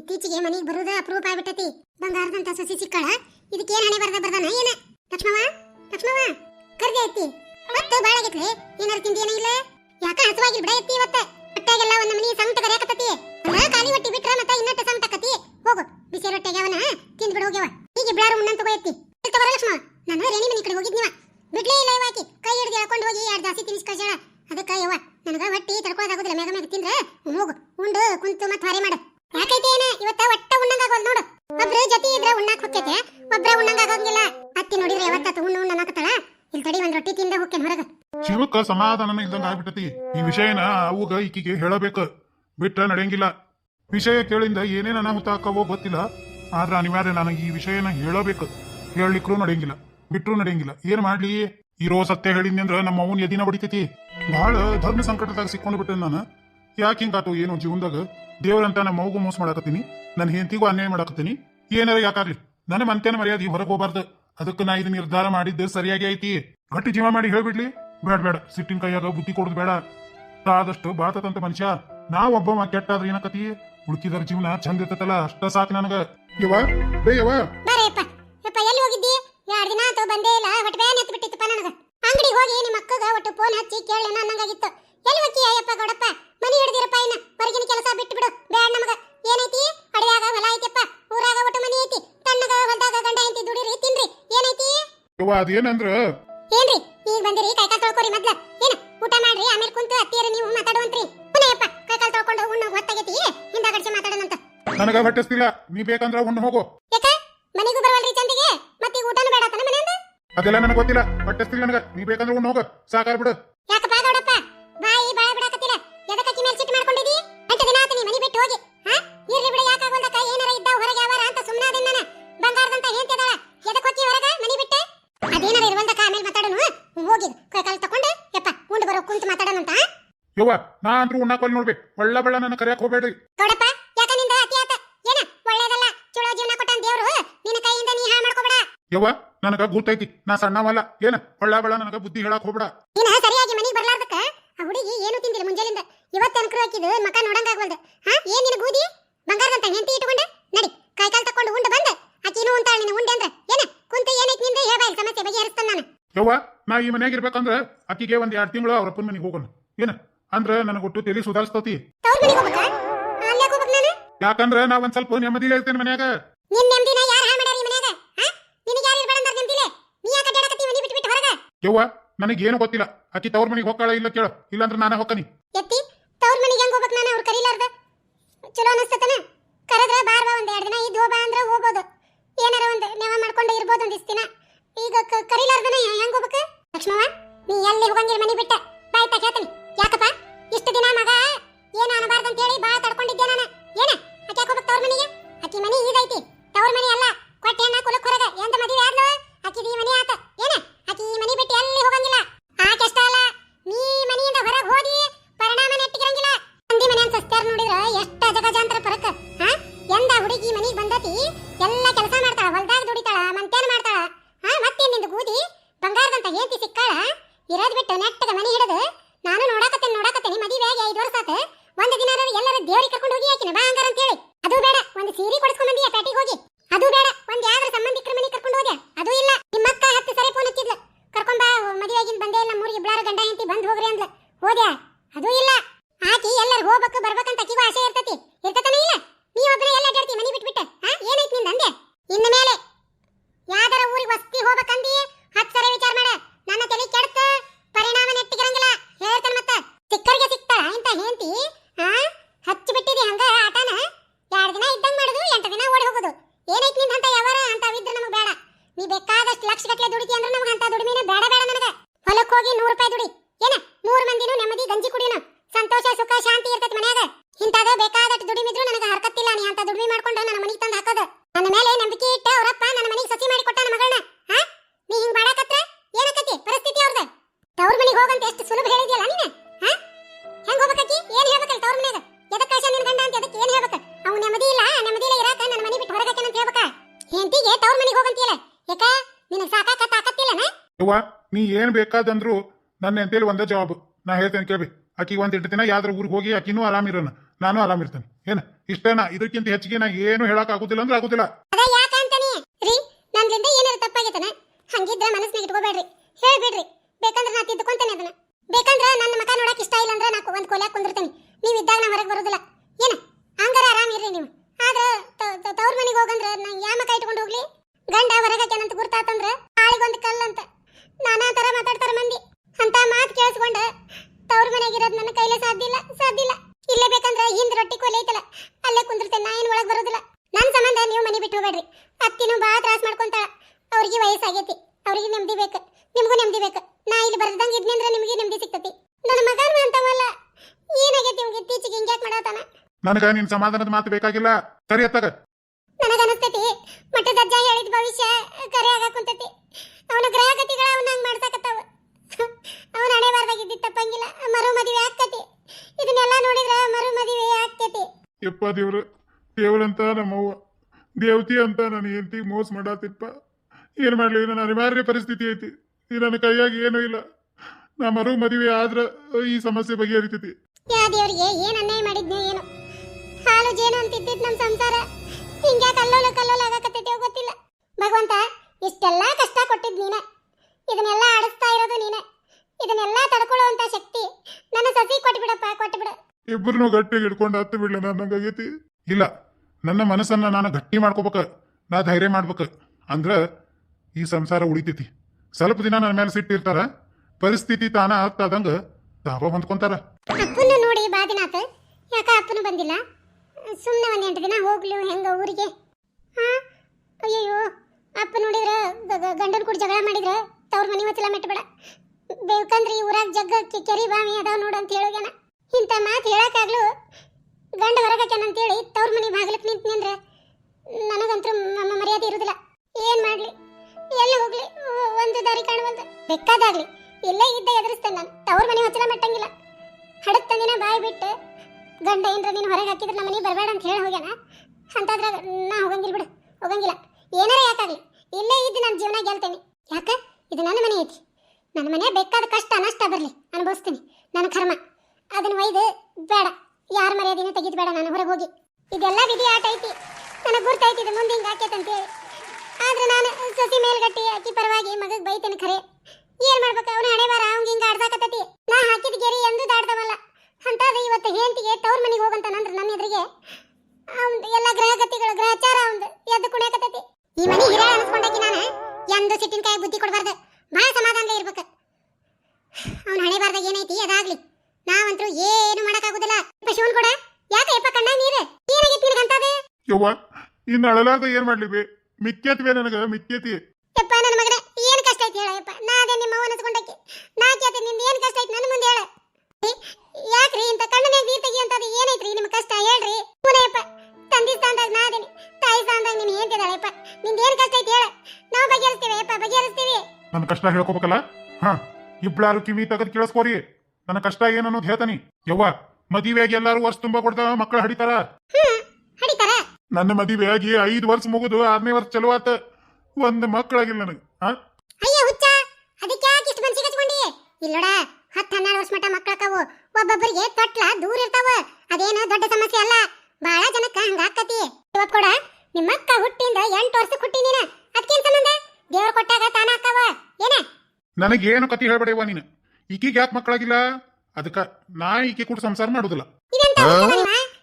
ಇತ್ತೀಚೆಗೆ ಮನೆಗೆ ಬರೋದ ಅಪರೂಪ ಆಗ್ಬಿಟ್ಟತಿ. ಬಂಗಾರದಂತ ಸಸಿ ಸಿಕ್ಕಳ? ಇದಕ್ಕೆ ಏನ್ ಹಣೆ ಬರ್ದ ಬರ್ದಾನ ಏನ? ಲಕ್ಷ್ಮವ ಲಕ್ಷ್ಮವ ಕರ್ದೆ ಐತಿ ಮತ್ತೆ ಬಾಳ ಆಗೈತ್ಲೆ ತಿಂಡಿ ಏನ ಇಲ್ಲ? ಯಾಕ ಹಸವಾಗಿ ಬಿಡ ಐತಿ ಇವತ್ತ? ಹೊಟ್ಟೆಗೆಲ್ಲ ಒಂದ್ ಮನಿ ಸಂಕಟ ಕರೆಯಕತ್ತತಿ. ಅಲ್ಲ ಖಾಲಿ ಹೊಟ್ಟಿ ಬಿಟ್ರ ಮತ್ತ ಇನ್ನಟ್ಟ ಸಂಕಟಕತಿ ಹೋಗು ಬಿಸಿ ರೊಟ್ಟೆಗೆ ಅವನ ತಿಂದ್ ಬಿಡ ಹೋಗ್ಯವ. ಈಗ ಇಬ್ಳಾರು ಉಣ್ಣನ್ ತಗೋ ಐತಿ ತಗೋರ ಲಕ್ಷ್ಮ ನಾನು ರೇಣಿ ಮನಿ ಕಡೆ ಹೋಗಿದ್ನಿವ. ಬಿಡ್ಲೇ ಇಲ್ಲ ಇವಾಕಿ ಕೈ ಹಿಡಿದು ಎಳ್ಕೊಂಡು ಹೋಗಿ ಎರಡು ಜಾಸ್ತಿ ತಿನ್ನಿಸ್ ಕಳ್ಸ್ಯಾಳ ಅದಕ್ಕ ಯವ್ವ, ನನಗ ಹೊಟ್ಟಿ ತಡ್ಕೊಳ್ಳೋದಾಗುದಿಲ್ಲ ಮೇಗ ಮೇಗ ತಿಂದ್ರೆ ಹೋಗು, ಉಂಡು, ಕುಂತು ಮತ್ತೆ ಹೊರೆ ಮಾಡು. ಯಾಕೈತೆ ಏನ ಇವತ್ತ ಒಟ್ಟ ಉಣ್ಣಂಗಾಗೋಲ್ ನೋಡು. ಒಬ್ರ ಜೊತೆ ಇದ್ರೆ ಉಣ್ಣಾಕ್ ಹೊಕ್ಕೈತೆ, ಒಬ್ರ ಉಣ್ಣಂಗ ಆಗಂಗಿಲ್ಲ. ಅತ್ತಿ ನೋಡಿದ್ರೆ ಯಾವತ್ತ ಉಣ್ಣು ಉಣ್ಣ ಅನ್ನಕತ್ತಾಳ? ಇಲ್ಲಿ ತಡಿ ಒಂದ್ ರೊಟ್ಟಿ ತಿಂದ ಹೋಗ್ತೇನೆ ಹೊರಗ. ಶಿವಕ್ಕ ಸಮಾಧಾನನ ಇಲ್ದಂಗ ಆಗ್ಬಿಟ್ಟತಿ. ಈ ವಿಷಯನ ಅವಾಗ ಈಕಿಗೆ ಹೇಳಬೇಕು. ಬಿಟ್ಟ ನಡೆಯಂಗಿಲ್ಲ. ವಿಷಯ ಕೇಳಿಂದ ಏನೇನ ಅನಾಹುತ ಆಕ್ಕವೋ ಗೊತ್ತಿಲ್ಲ. ಆದ್ರ ಅನಿವಾರ್ಯ ನನಗೆ ಈ ವಿಷಯನ ಹೇಳಬೇಕು. ಹೇಳಲಿಕ್ಕೂ ನಡೆಯಂಗಿಲ್ಲ. ಬಿಟ್ಟರು ನಡೆಯಂಗಿಲ್ಲ. ಏನ್ ಮಾಡ್ಲಿ? ಇರೋ ಸತ್ಯ ಹೇಳಿದ್ನಿ ಅಂದ್ರ ನಮ್ಮ ಅವನ್ ಎದಿನ ಬಡಿತೈತಿ ಬಹಳ ಧರ್ಮ ಸಂಕಟದಾಗ ಸಿಕ್ಕೊಂಡು ಬಿಟ್ಟೆ ನಾನು. ಯಾಕೆ ಹಿಂಗಾತು ಏನು ಜೀವನದಾಗ ದೇವರಂತ ನಮ್ಮ ಮಗು ಮೋಸ ಮಾಡಾಕತ್ತೀನಿ? ನನ್ನ ಹೆಂಡತಿಗೂ ಅನ್ಯಾಯ ಮಾಡಾಕತ್ತೀನಿ? ಏನಾರ ಯಾಕಾಗ್ಲಿ? ನನ್ನ ಮಂತೇನ ಮರ್ಯಾದೆ ಹೊರಗೆ ಹೋಗ್ಬಾರ್ದು. ಅದಕ್ಕೆ ನಾ ಇದು ನಿರ್ಧಾರ ಮಾಡಿದ್ದು ಸರಿಯಾಗಿ ಐತಿ. ಗಟ್ಟಿ ಜೀವ ಮಾಡಿ ಹೇಳ್ಬಿಡ್ಲಿ. ಬೇಡ ಬೇಡ ಸಿಟ್ಟಿನ ಕೈಯಾಗ ಬುದ್ಧಿ ಕೊಡೋದು ಬೇಡ. ಆದಷ್ಟು ಬಾಳ್ತದಂತ ಮನುಷ್ಯ. ನಾ ಒಬ್ಬ ಕೆಟ್ಟಾದ್ರೆ ಏನಕತಿ ಉಳ್ಕಿದರ ಜೀವನ ಚಂದ ಇರ್ತತಲ್ಲ, ಅಷ್ಟ ಸಾಕು ನನಗ. ಯವ ಎಲ್ಲಿ ಹೋಗಿದ್ದಿ? ಎರಡು ದಿನ ಬಂದೇ ಇಲ್ಲ. ಬೇನೆ ಬಿಟ್ಟಿತ್ತಪ್ಪ ಹೋಗಿ ನಿಮ್ಮ ಅಕ್ಕಗ ಒಟ್ಟು ಫೋನ್ ಹಚ್ಚಿ ಕೇಳೇನ ಅನ್ನಂಗಾಗಿತ್ತು. ಎಲ್ಲಿ ಹೋಗಿ ಅಯ್ಯಪ್ಪ ಗೌಡಪ್ಪ ಮನಿ ಹಿಡಿದಿರಪ್ಪ ಇನ್ನ. ಹೊರಗಿನ ಕೆಲಸ ಬಿಟ್ಟು ಬಿಡು ಬೇಡ ನಮಗ. ಏನೈತಿ? ಅಡವ್ಯಾಗ ಹೊಲ ಐತಿಪ್ಪ ಊರಾಗ ಒಟ್ಟು ಮನಿ ಐತಿ. ತಣ್ಣಗ ಹೊಲದಾಗ ಗಂಡ ಐತಿ ದುಡಿರಿ ತಿನ್ರಿ. ಏನೈತಿ? ಯವ ಅದೇನಂದ್ರ? ಏನ್ರಿ? ಈಗ ಬಂದಿರಿ ಕೈಕಾಲ್ ತೊಳ್ಕೊರಿ ಮೊದ್ಲ. ಏನ? ಊಟ ಮಾಡ್ರಿ ಆಮೇಲೆ ಕುಂತು ಅತ್ತಿಯರು ನೀವು ಮಾತಾಡುವಂತ್ರಿ. ಪುನಃಪ್ಪ ಕೈಕಾಲ್ ತೊಳ್ಕೊಂಡು ಉಣ್ಣು ಹೊತ್ತಾಗೈತಿ. ಹಿಂದಾಗಡ್ಸಿ ಮಾತಾಡೋಣಂತ. ನನಗ ಹೊಟ್ಟಿಸ್ತಿಲ್ಲ. ನೀ ಬೇಕಂದ್ರ ಉಣ್ಣು ಹೋಗು. ಯಾಕ? ಮನೆಗೂ ಬರವಲ್ರಿ ಚಂದಿಗೆ? ಮತ್ತೆ ಈಗ ಊಟನೂ ಬೇಡ ತನ ಮನೆಯಿಂದ? ಅದೆಲ್ಲ ನನಗೆ ಗೊತ್ತಿಲ್ಲ. ಹೊಟ್ಟಿಸ್ತಿಲ್ಲ ನನಗ. ನೀ ಬೇಕಂದ್ರ ಉಣ್ಣು ಹೋಗು. ಸಾಕಾರ ಬಿಡು ಯಾಕಪ್ಪ? ಯವ್ವ ನಾ ಅಂದ್ರೂ ಉಣ್ಣಾಕೊಲ್ ನೋಡ್ಬೇಕು. ಒಳ್ಳೆ ಬೆಳ್ಳ ನನ್ನ ಕರೆಯಕ್ ಹೋಗ್ಬೇಡ್ರಿ. ಯಾಕ ನಿಂದ ಅತಿ ಆತ? ಏನ ಒಳ್ಳೇದಲ್ಲ? ಚಲೋ ಜೀವನ ಕೊಟ್ಟನ್ ದೇವ್ರು? ನಿನ್ನ ಕೈಯಿಂದ ನೀ ಹಾಳು ಮಾಡ್ಕೋಬೇಡ. ಯವ್ವ ನನಗ ಗೊತ್ತೈತಿ ನಾ ಸಣ್ಣವಲ್ಲ ಏನ ಒಳ್ಳ ಬೆಳ್ಳ ನನಗ ಬುದ್ಧಿ ಹೇಳಕ್ ಹೋಗ್ಬೇಡ. ನೀನ ಸರಿಯಾಗಿ ಮನೆಗೆ ಬರ್ಲಾರ್ದಕ್ಕ ಆ ಹುಡುಗಿ ಏನು ತಿಂದಿಲ್ಲ ಮುಂಜಾಲಿಂದ. ಇವತ್ತು ಅನ್ಕರು ಹಾಕಿದ್ದು ಮಕ ನೋಡಂಗಾಗ್ವಲ್ದು ಹಾ ಏನ್ ನಿನ ಬೂದಿ? ಬಂಗಾರದಂತ ಹೆಂಡತಿ ಇಟ್ಕೊಂಡೆ? ನಡಿ ಕೈಕಾಲ್ ತಕೊಂಡು ಉಂಡು ಬಂದ. ಆಕಿನೂ ಉಂಟಾಳ ನಿನ್ನ ಉಂಡೆ ಅಂದ್ರ. ಏನ ಕುಂತ ಏನೈತಿ ನಿಂದ? ಹೇಳ್ಬಾ ಇಲ್ಲಿ ಸಮಸ್ಯೆ ಬಗೆಹರಿಸ್ತಾನ ನಾನು. ಯವ್ವ ನಾ ಈ ಮನ್ಯಾಗ ಇರ್ಬೇಕಂದ್ರ ಆಕಿಗೆ ಒಂದ್ ಎರಡು ತಿಂಗಳು ಅವ್ರ ಅಪ್ಪನ ಮನೆಗೆ ಹೋಗೋಣ. ಏನ? ಅಂದ್ರ ನನಗೆ ಒಟ್ಟು ತೆಲಿ ಸುಧಾರಿಸ್ತತಿ. ಯಾಕಂದ್ರೆ ನಾ ಒಂದ್ ಸ್ವಲ್ಪ ನೆಮ್ಮದಿ ಹೇಳ್ತೇನೆ ಮನ್ಯಾಗ. ಯವ್ವ ನನಗೇನು ಗೊತ್ತಿಲ್ಲ. ಅಕ್ಕಿ ತವ್ರ ಮನೆಗೆ ಹೋಗ್ಕಾಳ ಇಲ್ಲ ಕೇಳು. ಇಲ್ಲಾಂದ್ರ ನಾನೇ ಹೋಗ್ತಾನಿ. ಎತ್ತಿ ತವ್ರ ಮನೆಗೆ ಹೆಂಗ್ ಹೋಗ್ಬೇಕು ನಾನು? ಅವ್ರು ಕರೀಲಾರ್ದ? ಚಲೋ ಅನಸ್ತತನ? ಕರೆದ್ರ ಬಾರ್ ಬಾ ಒಂದ್ ಎರಡ್ ದಿನ ಇದ್ದು ಬಾ ಅಂದ್ರೆ ಹೋಗ್ಬೋದು. ಏನಾರ ಒಂದ್ ನೆವ ಮಾಡ್ಕೊಂಡು ಇರ್ಬೋದು ಒಂದಿಸ್ ದಿನ. ಈಗ ಕರೀಲಾರ್ದನ ಹೆಂಗ್ ಹೋಗ್ಬೇಕು? ಲಕ್ಷ್ಮವ್ವ ನೀ ಎಲ್ಲಿ ಹೋಗಂಗಿರ ಮನೆ ಬಿಟ್ಟ. ಬಾಯ್ತಾ ಕೇಳ್ತೀನಿ. ಇರೋದ್ ಬಿಟ್ಟು ನೆಟ್ಟದ ಮನೆ ಹಿಡಿದು ಹೋಗಂತಿಯಲ್ಲ ಯಾಕ ನಿನಗೆ ಸಾಕಾಕ ತಾಕತ್ತಿಲ್ಲನ ಯವ್ವ ನೀ ಏನ್ ಬೇಕಾದಂದ್ರು ನನ್ನ ಎಂತೇಳಿ ಒಂದೇ ಜವಾಬ್. ನಾ ಹೇಳ್ತೇನೆ ಕೇಳಿ. ಆಕಿ ಒಂದ್ ಎಂಟು ದಿನ ಯಾವ್ದ್ರ ಊರಿಗೆ ಹೋಗಿ ಆಕಿನೂ ಆರಾಮಿರೋಣ ನಾನು ಆರಾಮ್ ಇರ್ತೇನೆ. ಏನ? ಇಷ್ಟೇನಾ ಇದಕ್ಕಿಂತ ಹೆಚ್ಚಿಗೆ ನಾ ಏನು ಹೇಳಕ್ ಆಗುದಿಲ್ಲ ಅಂದ್ರೆ ಆಗುದಿಲ್ಲ. ಅದ ಯಾಕಂತಾನೆ ರೀ ನನ್ಲಿಂದ ಏನಾರ ತಪ್ಪಾಗೈತನ? ಹಂಗಿದ್ರ ಮನಸ್ನಾಗ ಇಟ್ಕೋಬೇಡ್ರಿ. ಹೇಳ್ಬೇಡ್ರಿ. ಬೇಕಂದ್ರ ನಾ ತಿದ್ದುಕೊಂತೇನೆ ಅದನ್ನ. ಬೇಕಂದ್ರ ನನ್ನ ಮಕ ನೋಡಕ್ ಇಷ್ಟ ಇಲ್ಲ ಅಂದ್ರೆ ನಾ ಒಂದ್ ಕೊಲೆ ಕುಂದಿರ್ತೇನೆ. ನೀವ್ ಇದ್ದಾಗ ನಾ ಹೊರಗೆ ಬರೋದಿಲ್ಲ ಏನ ಹಂಗಾರ ಆರಾಮ್ ಇರ್ರಿ ನೀವು ಆದ್ರ ತ- ತ- ತವ್ರ ಮನೆಗೆ ಹೋಗಂದ್ರ ನಾ ಯಾ ಮಕ ಇಟ್ಕೊಂಡು ಹೋಗ್ಲಿ ಗಂಡ ಹೊರಗಕ್ಯಾನಂತ ಗುರ್ತಾತಂದ್ರ ಆಳಿಗೊಂದು ಕಲ್ಲಂತ ನಾನಾ ತರ ಮಾತಾಡ್ತಾರ ಮಂದಿ ಅಂತ ಮಾತು ಕೇಳಿಸ್ಕೊಂಡ ತವ್ರ ಮನೆಗೆ ಇರೋದ್ ನನ್ನ ಕೈಲೇ ಸಾಧ್ಯ ಇಲ್ಲ ಸಾಧ್ಯ ಇಲ್ಲ ಇಲ್ಲೇ ಬೇಕಂದ್ರ ಹಿಂದ್ ರೊಟ್ಟಿ ಕೊಲೆ ಐತಲ್ಲ ಅಲ್ಲೇ ಕುಂದಿರ್ತೇನೆ ನಾ ಏನ್ ಒಳಗ್ ಬರೋದಿಲ್ಲ ನನ್ ಸಂಬಂಧ ನೀವು ಮನೆ ಬಿಟ್ಟು ಹೋಗ್ಬೇಡ್ರಿ ಅತ್ತಿನೂ ಬಾ ತ್ರಾಸ ಮಾಡ್ಕೊಂತಾಳ ಅವ್ರಿಗೆ ವಯಸ್ಸಾಗೈತಿ ಅವ್ರಿಗೆ ನೆಮ್ಮದಿ ಬೇಕು ನಿಮ್ಗೂ ನೆಮ್ಮದಿ ಬೇಕು ನಾ ಅಂದ್ರೆ ನಿಮಗೆ ನೆಮ್ಮದಿ ಸಿಗ್ತತಿ. ನನ್ನ ಮಗನ ಅಂತವಲ್ಲ ಏನಾಗೈತಿ ಇವ್ಗೆ ಇತ್ತೀಚೆಗೆ ಹಿಂಗ್ಯಾಕ್ ಮಾಡತಾನ ನನಗ ನಿನ್ ಸಮಾಧಾನದ ಮಾತು ಬೇಕಾಗಿಲ್ಲ. ಸರಿ ಅತ್ತಾಗ. ನನಗನಸ್ತೈತಿ ಮಠದಜ್ಜ ಹೇಳಿದ ಭವಿಷ್ಯ ಕರೆ ಆಗಾಕ ಕುಂತತಿ. ಅವನ ಗ್ರಹಗತಿಗಳ ಅವನ ಹಂಗ್ ಮಾಡ್ಸಾಕತ್ತಾವ. ಅವನ ಹಣೆ ಬಾರ್ದಾಗಿದ್ದಿ ತಪ್ಪಂಗಿಲ್ಲ. ಮರು ಮದುವೆ ಆಕ್ಕತಿ ಇದನ್ನೆಲ್ಲ ನೋಡಿದ್ರ ಮರು ಮದುವೆ ಆಗ್ತೈತಿ. ಯಪ್ಪ ದೇವ್ರು ದೇವ್ರಂತ ನಮ್ಮವ್ವ ದೇವತಿ ಅಂತ ನನ್ನ ಹೆಂಡತಿ ಮೋಸ ಮಾಡತ್ತಿಪ್ಪ ಏನ್ ಮಾಡ್ಲಿ ನನ್ನ ಅನಿವಾರ್ಯ ಪರಿಸ್ಥಿತಿ ಐತಿ. ನನ್ನ ಕೈಯಾಗ ಏನೂ ಇಲ್ಲ. ನಾ ಮರು ಮದುವೆ ಆದ್ರ ಈ ಸಮಸ್ಯೆ ಬಗೆಹರಿತೈತಿ. ಯಾ ದೇವ್ರಿಗೆ ಏನ್ ಅನ್ಯಾಯ ಮಾಡಿದ್ನ ಏನು. ಹಾಲು ಜೇನು ಅಂತಿದ್ದಿದ್ ನಮ್ ಸಂಸಾರ. ಹಿಂಗ್ಯಾಕ ಕಲ್ಲೋಲ ಕಲ್ಲೋಲ ಆಗಕತ್ತೈತೆ ಗೊತ್ತಿಲ್ಲ. ಭಗವಂತ ಇಷ್ಟೆಲ್ಲಾ ಕಷ್ಟ ಕೊಟ್ಟಿದ್ ನೀನ. ಇದನ್ನೆಲ್ಲ ಆಡಿಸ್ತಾ ಇರೋದು ನೀನ. ಇದನ್ನೆಲ್ಲ ತಡ್ಕೊಳ್ಳುವಂತ ಶಕ್ತಿ ನನ್ನ ಸಸಿ ಕೊಟ್ಬಿಡಪ್ಪ ಕೊಟ್ಬಿಡು. ಇಬ್ಬರನ್ನು ಗಟ್ಟಿಗೆ ಹಿಡ್ಕೊಂಡು ಹತ್ತು ಬಿಡ್ಲ ನಂಗಾಗೈತಿ ಇಲ್ಲ ನನ್ನ ಮನಸ್ಸನ್ನ ನಾನು ಗಟ್ಟಿ ಮಾಡ್ಕೋಬೇಕ ನಾ ಧೈರ್ಯ ಮಾಡ್ಬೇಕು. ಅಂದ್ರ ಈ ಸಂಸಾರ ಉಳಿತೈತಿ. ಸ್ವಲ್ಪ ದಿನ ನನ್ನ ಮೇಲೆ ಸಿಟ್ಟಿರ್ತಾರ ಪರಿಸ್ಥಿತಿ ತಾನ ಆಗ್ತದಂಗ ತಾವ ಹೊಂದ್ಕೊಂತಾರ. ಅಪ್ಪನ ನೋಡಿ ಬಾದಿನಾಥ ಯಾಕ ಅಪ್ಪನು ಬಂದಿಲ್ಲ? ಸುಮ್ಮನೆ ಒಂದ್ ಎಂಟು ದಿನ ಹೋಗ್ಲಿ ಹೆಂಗ ಊರಿಗೆ? ಅಯ್ಯೋ ಅಪ್ಪ ನೋಡಿದ್ರ ಗಂಡನ ಕೂಡ ಜಗಳ ಮಾಡಿದ್ರ, ತವ್ರ ಮನೆ ಹೊಚ್ಚಲ ಮೆಟ್ಬೇಡ. ಬೇಕಂದ್ರೆ ಈ ಊರಾಗ ಜಗ್ಗ ಕೆರಿ ಬಾವಿ ಅದಾವ ನೋಡು ಅಂತ ಹೇಳೋಗ್ಯಾನ. ಇಂಥ ಮಾತು ಹೇಳಕ್ಕಾಗ್ಲು ಗಂಡ ಹೊರಗಕ್ಯಾನಂತೇಳಿ ತವ್ರ ಮನೆ ಬಾಗಿಲಕ್ಕೆ ನಿಂತ ನಿಂದ್ರೆ ನನಗಂತೂ ಮರ್ಯಾದೆ ಇರುದಿಲ್ಲ. ಏನ್ ಮಾಡ್ಲಿ? ಎಲ್ಲಿ ಹೋಗ್ಲಿ, ಒಂದು ದಾರಿ ಕಾಣುವಂತ ಬೇಕಾದಾಗ್ಲಿ. ಇಲ್ಲೇ ಇದ್ದೆ ಎದುರಿಸ್ತೇನೆ ನಾನು. ತವ್ರ ಮನೆ ಹಚ್ಚಲ ಮಟ್ಟಂಗಿಲ್ಲ. ಹಡಕ್ ತಂದಿನ ಬಾಯಿ ಬಿಟ್ಟು ಗಂಡ ಏನ್ರ ನೀನು ಹೊರಗೆ ಹಾಕಿದ್ರೆ ನಮ್ಮ ಮನೆ ಬರಬೇಡ ಅಂತ ಹೇಳಿ ಹೋಗ್ಯಾನ? ಅಂತದ್ರಾಗ ನಾ ಹೋಗಂಗಿಲ್ಲ ಬಿಡು. ಹೋಗಂಗಿಲ್ಲ. ಏನಾರ ಯಾಕಾಗ್ಲಿ ಇಲ್ಲೇ ಇದ್ದು ನನ್ನ ಜೀವನ ಗೆಲ್ತೇನೆ. ಯಾಕೆ? ಇದು ನನ್ನ ಮನೆ ಐತಿ. ನನ್ನ ಮನೆ ಬೇಕಾದ ಕಷ್ಟ ನಷ್ಟ ಬರಲಿ ಅನುಭವಿಸ್ತೀನಿ ನನ್ನ ಕರ್ಮ ಅದನ್ನ ಒಯ್ದು ಬೇಡ ಯಾರ ಮರ್ಯಾದಿನ ತೆಗಿದ್ ಬೇಡ ನಾನು ಹೊರಗೆ ಹೋಗಿ ಇದೆಲ್ಲ ವಿಧಿ ಆಟ ಐತಿ ನನಗೆ ಗುರ್ತೈತಿ ಇದು ಮುಂದೆ ಹಿಂಗೆ ಆಕೈತೆ ಅಂತೇಳಿ ಆದ್ರೆ ನಾನು ಸಸಿ ಮೇಲ್ಗಟ್ಟಿ ಅಕ್ಕಿ ಪರವಾಗಿ ಮಗಗ್ ಬೈತೇನೆ ಖರೆ ಏನ್ ಮಾಡ್ಬೇಕು ಅವನ ಹಣೆ ಬಾರ ಅವಂಗ ಹಿಂಗ ಆಡ್ಸಾಕತ್ತತಿ ನಾ ಹಾಕಿದ ಗೆರಿ ಎಂದೂ ದಾಡ್ದವಲ್ಲ ಅಂತಾದ ಇವತ್ತು ಹೆಂಡತಿಗೆ ತವ್ರ ಮನೆಗೆ ಹೋಗಂತಾನಂದ್ರ ನನ್ನ ಎದುರಿಗೆ. ಅವ್ನ್ ಎಲ್ಲ ಗ್ರಹಗತಿಗಳು ಗ್ರಹಚಾರ ಅವಂದು. ಎದ್ದು ಕುಣಿಯಕತ್ತೈತಿ. ಈ ಮನೆ ಹಿರಿಯ ಅನ್ಸ್ಕೊಂಡಾಕಿ ನಾನು ಎಂದು ಸಿಟ್ಟಿನ ಕೈ ಬುದ್ಧಿ ಕೊಡಬಾರ್ದು. ಭಾಳ ಸಮಾಧಾನಲೇ ಇರ್ಬೇಕು. ಅವ್ನ ಹಣೆ ಬಾರ್ದಾಗ ಏನೈತಿ? ಅದಾಗ್ಲಿ. ನಾವಂತರೂ ಏನು ಮಾಡಕ್ಕಾಗುದಿಲ್ಲ. ಇಪ್ಪ ಶಿವನ್ ಕೂಡ. ಯಾಕೆ ಇಪ್ಪ ಕಣ್ಣ ನೀರು? ಏನಾಗೈತಿ ನಿನಗಂತಾದೆ ಯವ್ವ ಇನ್ನು ಅಳಲಾರ್ದ ಏನ್ ಮಾಡ್ಲಿ ಬಿ? ಮಿಕ್ಕೇತಿವೆ ನನಗ ಮಿಕ್ಕೇತಿ ಯಪ್ಪ ನನ್ನ ಮಗನ ಏನು ಕಷ್ಟ ಐತಿ ಹೇಳಪ್ಪ ಕಷ್ಟ ಹೇಳ್ಕೋಬೇಕಲ್ಲ? ಹಾ ಇಬ್ಳಾರು ಕಿವಿ ತೆಗೆದು ಕೇಳಿಸ್ಕೋರಿ. ನನ್ನ ಕಷ್ಟ ಏನು ಅನ್ನೋದು ಹೇಳ್ತಾನಿ. ಯವ್ವ ಮದುವೆಯಾಗಿ ಎಲ್ಲಾರು ವರ್ಷ ತುಂಬಾ ಕೊಡ್ತಾವ ಮಕ್ಕಳು ಹಡಿತಾರ? ನನ್ನ ಹಡಿತಾರ. ನನ್ನ ಮದುವೆಯಾಗಿ ಐದು ವರ್ಷ ಮುಗಿದು ಆರನೇ ವರ್ಷ ಚಲೋ ಆತ. ಒಂದ್ ಮಕ್ಕಳಾಗಿಲ್ಲ ನನಗೆ ಹಾ? ಇಲ್ಲೋಡ ಹತ್ತು ಹನ್ನೆರಡು ವರ್ಷ ಮಟ್ಟ ಮಕ್ಕಳಾಕವು ಒಬ್ಬೊಬ್ಬರಿಗೆ ತೊಟ್ಲ ದೂರ ಇರ್ತಾವ. ಅದೇನು ದೊಡ್ಡ ಸಮಸ್ಯೆ ಅಲ್ಲ. ಬಹಳ ಜನಕ್ಕ ಹಂಗ ಆಕತಿ ಇವತ್ ಕೂಡ ನಿಮ್ಮಕ್ಕ ಹುಟ್ಟಿಂದ ಎಂಟು ವರ್ಷ ಹುಟ್ಟಿ ನೀನ. ಅದಕ್ಕೇನ್ ಸಂಬಂಧ? ದೇವ್ರ ಕೊಟ್ಟಾಗ ತಾನ ಅಕ್ಕವ? ಏನ? ನನಗೇನು ಕತಿ ಹೇಳ್ಬೇಡವ ನೀನು. ಈಕಿಗೆ ಯಾಕೆ ಮಕ್ಕಳಾಗಿಲ್ಲ? ಅದಕ್ಕ ನಾ ಈಕೆ ಕೂಡ ಸಂಸಾರ ಮಾಡುದಿಲ್ಲ. ಇದೆಂತ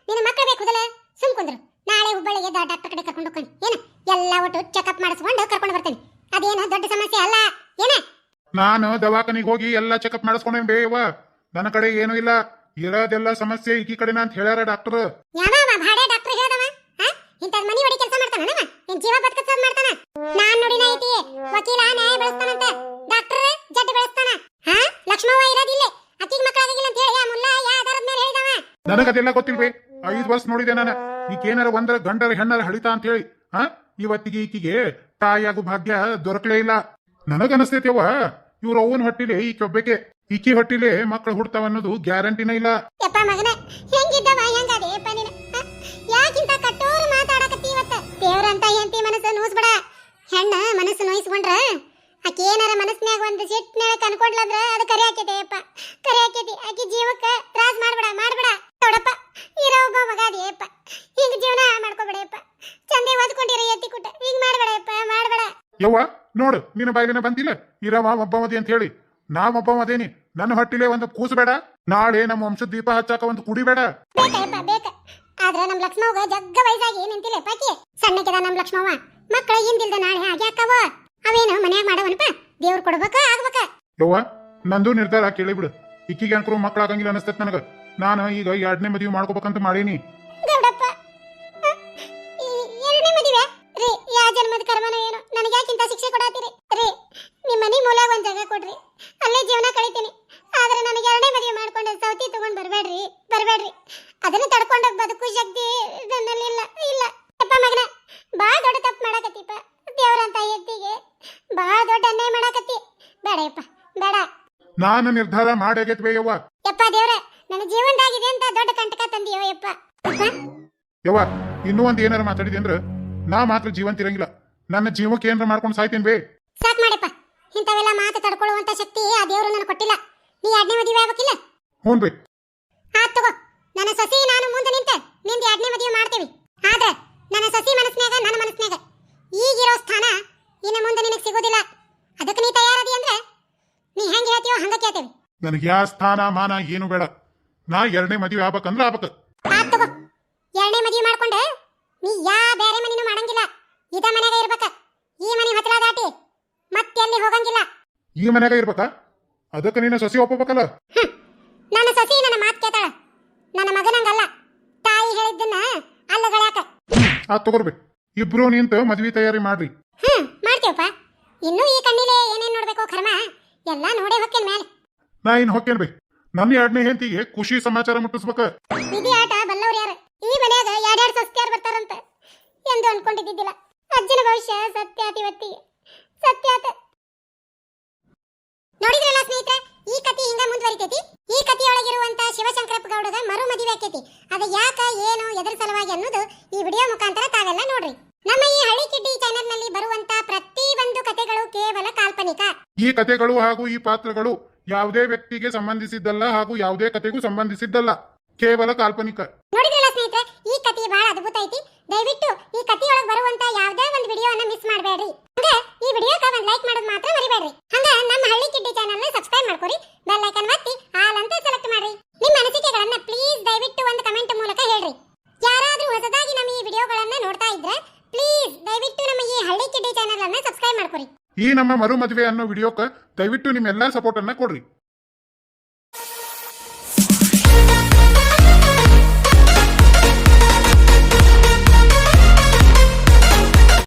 ನಿನ್ನ ಮಕ್ಕಳು ಬೇಕುದಲ್ಲ ಸುಮ್ ಕುಂದ್ರು. ನಾಳೆ ಹುಬ್ಬಳ್ಳಿಗೆ ಡಾಕ್ಟರ್ ಕಡೆ ಕರ್ಕೊಂಡು ಹೋಗ್ತೀನಿ. ಏನ? ಎಲ್ಲ ಒಟ್ಟು ಚೆಕಪ್ ಮಾಡಿಸ್ಕೊಂಡು ಕರ್ಕೊಂಡು ಬರ್ತೇನೆ. ಅದೇನು ದೊಡ್ಡ ಸಮಸ್ಯೆ ಅಲ್ಲ? ಏನ? ನಾನು ದವಾಖಾನಿಗೆ ಹೋಗಿ ಎಲ್ಲ ಚೆಕಪ್ ಮಾಡಿಸ್ಕೊಂಡೆ ಬೇವ ನನ್ನ ಕಡೆ ಏನೂ ಇಲ್ಲ. ಇರೋದೆಲ್ಲ ಸಮಸ್ಯೆ ಈಕಿ ಕಡೆನ ಅಂತ ಹೇಳ್ಯಾರ ಡಾಕ್ಟರ್. ಭಾಡೆ ಇಂತದ್ ಮನಿ ಒಡಿ ಕೆಲಸ ಮಾಡ್ತಾನ ನಿನ್ ಜೀವ ಬದುಕಸೋದ್ ಮಾಡ್ತಾನ? ನಾನ್ ನೋಡಿನ ಐತಿ ವಕೀಲ ನ್ಯಾಯ ಬೆಳೆಸ್ತಾನಂತ. ಡಾಕ್ಟರ್ ಜಡ್ ಬೆಳೆಸ್ತಾನ. ಹಾ? ಲಕ್ಷ್ಮವ್ವ ಇರೋದಿಲ್ಲ ಅಕ್ಕಿಗೆ ಮಕ್ಕಳಾಗಿಲ್ಲ ಅಂತ ಹೇಳಿ ಆ ಮುಲ್ಲ ಯಾ ಆಧಾರದ ಮೇಲೆ ಹೇಳಿದವ. ನನಗದೆಲ್ಲ ಗೊತ್ತಿಲ್ವೇ ಐದು ವರ್ಷ ನೋಡಿದೆ ನಾನು. ಈಕೇನಾರ ಒಂದರ ಗಂಡರ ಹೆಣ್ಣರ ಹಳಿತಾ ಅಂತ ಹೇಳಿ ಹಾ? ಇವತ್ತಿಗೆ ಈಕಿಗೆ ತಾಯಿಯಾಗೋ ಭಾಗ್ಯ ದೊರಕಲೇ ಇಲ್ಲ. ನನಗನಸ್ತೈತೆವ್ವ ಇವ್ರ ಅವನ್ ಹೊಟ್ಟಿಲಿ ಈ ಒಬ್ಬಕ್ಕೆ ಈಕಿ ಹೊಟ್ಟಿಲೆ ಮಕ್ಕಳು ಹುಡ್ತಾವ ಅನ್ನೋದು ಗ್ಯಾರಂಟಿನೇ ಇಲ್ಲ. ಯಪ್ಪ ಮಗನ ಹೆಂಗಿದ್ದವ ಹೆಂಗದೆ ಯವ್ವ ನೋಡು ನಿನ್ನ ಬಾಯಿನ ಬಂದಿಲ್ಲ. ಇರವ ಒಬ್ಬವದಿ ಅಂತ ಹೇಳಿ ನಾ ಒಬ್ಬವದೇನಿ. ನನ್ನ ಹೊಟ್ಟಿಲೆ ಒಂದು ಕೂಸು ಬೇಡ. ನಾಳೆ ನಮ್ಮ ವಂಶದ ದೀಪ ಹಚ್ಚಾಕ ಒಂದು ಕುಡಿ ಬೇಡ. ಬೇಕಪ್ಪ ಬೇಕ ಆದ್ರ ನಮ್ ಲಕ್ಷ್ಮವ್ಗ ಜಗ್ಗ ವಯಸ್ಸಾಗಿ ನಿಂತಿಲ್ಲ ಪಾಕಿ ಸಣ್ಣಕ್ಕಿದ ನಮ್ ಲಕ್ಷ್ಮವ್ವ. ಮಕ್ಕಳ ಹಿಂದಿಲ್ದ ನಾಳೆ ಹಾಗೆ ಅಕ್ಕವ ಅವೇನು ಮನ್ಯಾಗ ಮಾಡವನಪ್ಪ? ದೇವ್ರು ಕೊಡ್ಬೇಕ ಆಗ್ಬೇಕ? ಯವ್ವ ನಂದು ನಿರ್ಧಾರ ಕೇಳಿಬಿಡು. ಇಕ್ಕಿಗೆ ಅಂಕರು ಮಕ್ಕಳಾಗಂಗಿಲ್ಲ ಅನಸ್ತತ್ ನನಗ. ನಾನು ಈಗ ಎರಡನೇ ಮದುವೆ ಮಾಡ್ಕೋಬೇಕಂತ ಮಾಡೀನಿ. ಗೌಡಪ್ಪ ಎರಡನೇ ಮದುವೆ ರೀ ಯಾ ಜನ್ಮದ ಕರ್ಮನ ನನಗೆ ಯಾಕಿಂತ ಶಿಕ್ಷೆ ಕೊಡಾತೀರಿ? ರೀ ನಿಮ್ಮ ಮನೆ ಮೂಲಾಗ ಒಂದ್ ಜಾಗ ಕೊಡ್ರಿ. ಅಲ್ಲೇ ಜೀವನ ಕಳಿತೀನಿ. ಆದ್ರೆ ನನಗೆ ಎರಡನೇ ಮದುವೆ ಮಾಡ್ಕೊಂಡು ಸೌತಿ ತಗೊಂಡ್ ಬರಬೇಡ್ರಿ ಬರಬೇಡ್ರಿ. ಅದನ್ನ ತಡ್ಕೊಂಡು ಬದುಕು ಶಕ್ತಿ ನನ್ನಲ್ಲಿ ಇಲ್ಲ ಇಲ್ಲ. ಅಪ್ಪ ಮಗನ ಬಾ ದೊಡ್ಡ ತಪ್ಪು ಮಾಡಕತ್ತೀಪ. ದೇವ್ರಂತ ಎತ್ತಿಗೆ ಬಾ ದೊಡ್ಡ ಅನ್ಯಾಯ ಮಾಡಾಕತ್ತಿ. ಬೇಡಪ್ಪ ಬೇಡ. ನಾನು ನಿರ್ಧಾರ ಮಾಡಾಗೈತ್ವೆ ಯವ್ವ. ಯಪ್ಪ ದೇವ್ರ ನನ್ನ ಜೀವನದಾಗಿದೆ ಅಂತ ದೊಡ್ಡ ಕಂಟಕ ತಂದಿಯೋ ಯಪ್ಪ. ಯವ್ವ ಇನ್ನೂ ಒಂದು ಏನಾರ ಮಾತಾಡಿದೆ ಅಂದ್ರೆ ನಾ ಮಾತ್ರ ಜೀವಂತ ಇರಂಗಿಲ್ಲ. ನನ್ನ ಜೀವಕ್ಕೆ ಕೇಂದ್ರ ಮಾಡ್ಕೊಂಡು ಸಾಯ್ತೀನಿ ಬೇ. ಸಾಕ್ ಮಾಡಪ್ಪ. ಇಂಥವೆಲ್ಲ ಮಾತು ತಡ್ಕೊಳ್ಳುವಂತ ಶಕ್ತಿ ಆ ದೇವರು ನನಗೆ ಕೊಟ್ಟಿಲ್ಲ. ನೀ ಎರಡನೇ ಮದುವೆ ಆಗ್ಬೇಕಿಲ್ಲ? ಹ್ಞೂ ಬೇ. ಆತ್ ತಗೋ. ನನ್ನ ಸಸಿ ನಾನು ಮುಂದೆ ನಿಂತೆ. ನಿಂದ ಎರಡನೇ ಮದುವೆ ಮಾಡ್ತೀವಿ. ಆದ್ರೆ ನನ್ನ ಸಸಿ ಮನಸ್ಸಿನಾಗ ನನ್ನ ಮನಸ್ಸಿನಾಗ ಈಗಿರೋ ಸ್ಥಾನ ಇನ್ನು ಮುಂದೆ ನಿನಗೆ ಸಿಗೋದಿಲ್ಲ. ಅದಕ್ಕೆ ನೀ ತಯಾರದಿ ಅಂದ್ರೆ ನೀ ಹೆಂಗ್ ಹೇಳ್ತೀಯೋ ಹಂಗ ಕೇಳ್ತೇವೆ. ನನಗೆ ಯಾ ಸ್ಥಾನ ಮಾನ ಏನು ಬೇಡ. ನಾ ಎರಡನೇ ಮದುವೆ ಆಗ್ಬೇಕಂದ್ರೆ ಆಗ್ಬೇಕು. ಆತ್ ತಗೋ. ಎರಡನೇ ಮದುವೆ ಮಾಡ್ಕೊಂಡೆ ನೀ ಯಾ ಬೇರೆ ಮನಿನೂ ಮಾಡಂಗಿಲ್ಲ. ಇದ ಮನೆಗ ಇರ್ಬೇಕ. ಈ ಮನೆ ಹತ್ರ ದಾಟಿ ಮತ್ತೆ ಎಲ್ಲಿ ಹೋಗಂಗಿಲ್ಲ. ಈ ಮನ್ಯಾಗ ಇರ್ಬೇಕ? ಅದಕ್ಕೆ ನೀನು ಸಸಿ ಒಪ್ಪಬೇಕಲ್ಲ? ಹ್ಮ್. ನನ್ನ ಸಸಿ ನನ್ನ ಮಾತು ಕೇತಾಳ. ನನ್ನ ಮಗನಂಗಲ್ಲ. ತಾಯಿ ಹೇಳಿದ್ದನ್ನ ಅಲ್ಲಗಳಾಕ. ಆ ತಗೋರ್ಬೇಕು ಇಬ್ರು ನಿಂತು ಮದ್ವಿ ತಯಾರಿ ಮಾಡ್ರಿ. ಹ್ಮ್ ಮಾಡ್ತೀವಪ್ಪ. ಇನ್ನು ಈ ಕಣ್ಣಿಲೆ ಏನೇನ್ ನೋಡ್ಬೇಕು ಕರ್ಮ ಎಲ್ಲ ನೋಡೇ ಹೊಕ್ಕೇನ್ ಮೇಲೆ ನಾ ಇನ್ ಹೊಕ್ಕೇನ್ ಬಿ ನನ್ನ ಎರಡನೇ ಹೆಂಡತಿಗೆ ಖುಷಿ ಸಮಾಚಾರ ಮುಟ್ಟಿಸ್ಬೇಕ. ವಿಧಿ ಆಟ ಬಲ್ಲವ್ರು ಯಾರು? ಈ ಮನ್ಯಾಗ ಎರಡೆರಡು ಸಸ್ತ್ಯಾರು ಬರ್ತಾರಂತ. ಎಂದು ಅನ್ಕೊಂಡಿದ್ದಿದ್ದಿಲ್ಲ. ಅಜ್ಜನ ಭವಿಷ್ಯ ಸತ್ಯಾತಿವತ್ತಿ ಸತ್ಯಾತ. ನೋಡಿದ್ರಲ್ಲ ಸ್ನೇಹಿತರೆ, ಈ ಕತಿ ಹಿಂಗ ಮುಂದುವರಿತೈತಿ? ಈ ಕಥೆಯೊಳಗಿರುವಂತ ಶಿವಶಂಕರಪ್ಪ ಗೌಡದ ಮರು ಮದುವೆ ಆಕೈತಿ. ಅದ ಯಾಕ, ಏನು, ಎದುರು ಸಲುವಾಗಿ ಅನ್ನೋದು ಈ ವಿಡಿಯೋ ಮುಖಾಂತರ ತಾವೆಲ್ಲ ನೋಡ್ರಿ. ನಮ್ಮ ಈ ಹಳ್ಳಿ ಕಿಡ್ಡಿ ಚಾನೆಲ್ನಲ್ಲಿ ಬರುವಂತ ಪ್ರತಿ ಒಂದು ಕತೆಗಳು ಕೇವಲ ಕಾಲ್ಪನಿಕ. ಈ ಕಥೆಗಳು ಹಾಗೂ ಈ ಪಾತ್ರಗಳು ಯಾವುದೇ ವ್ಯಕ್ತಿಗೆ ಸಂಬಂಧಿಸಿದ್ದಲ್ಲ ಹಾಗೂ ಯಾವುದೇ ಕಥೆಗೂ ಸಂಬಂಧಿಸಿದ್ದಲ್ಲ. ಕೇವಲ ಕಾಲ್ಪನಿಕ. ನೋಡಿದ್ರಲ್ಲ ಸ್ನೇಹಿತರೆ ಈ ಕಥೆ ಬಹಳ ಅದ್ಭುತ ಐತಿ. ದಯವಿಟ್ಟು ಈ ಕಥೆಯೊಳಗೆ ಬರುವಂತ ಯಾವುದೇ ಒಂದು ವಿಡಿಯೋನ ಮಿಸ್ ಮಾಡಬೇಡ್ರಿ. ಹಂಗ ಈ ವಿಡಿಯೋಕ್ಕೆ ಒಂದು ಲೈಕ್ ಮಾಡೋದು ಮಾತ್ರ ಮರಿಬೇಡ್ರಿ. ಹಂಗ ನಮ್ಮ ಹಳ್ಳಿ ಕಿಡ್ಡಿ ಚಾನಲ್ನ ಸಬ್ಸ್ಕ್ರೈಬ್ ಮಾಡ್ಕೊರಿ. ಬೆಲ್ ಐಕನ್ ಒತ್ತಿ ಆಲ್ ಅಂತ ಸೆಲೆಕ್ಟ್ ಮಾಡ್ರಿ. ನಿಮ್ಮ ಅನಿಸಿಕೆಗಳನ್ನ ಪ್ಲೀಸ್ ದಯವಿಟ್ಟು ಒಂದು ಕಮೆಂಟ್ ಮೂಲಕ ಹೇಳ್ರಿ. ಯಾರಾದರೂ ಹೊಸದಾಗಿ ನಮ್ಮ ಈ ವಿಡಿಯೋಗಳನ್ನ ನೋಡ್ತಾ ಇದ್ರೆ ಪ್ಲೀಸ್ ದಯವಿಟ್ಟು ನಮ್ಮ ಈ ಹಳ್ಳಿ ಕಿಡ್ಡಿ ಚಾನೆಲ್ ಅನ್ನ ಸಬ್ಸ್ಕ್ರೈಬ್ ಮಾಡ್ಕೊರಿ. ಈ ನಮ್ಮ ಮರು ಮದುವೆ ಅನ್ನೋ ವಿಡಿಯೋಕ್ಕೆ ದಯವಿಟ್ಟು ನಿಮ್ಮೆಲ್ಲರ ಸಪೋರ್ಟ್ ಅನ್ನ ಕೊಡ್ರಿ.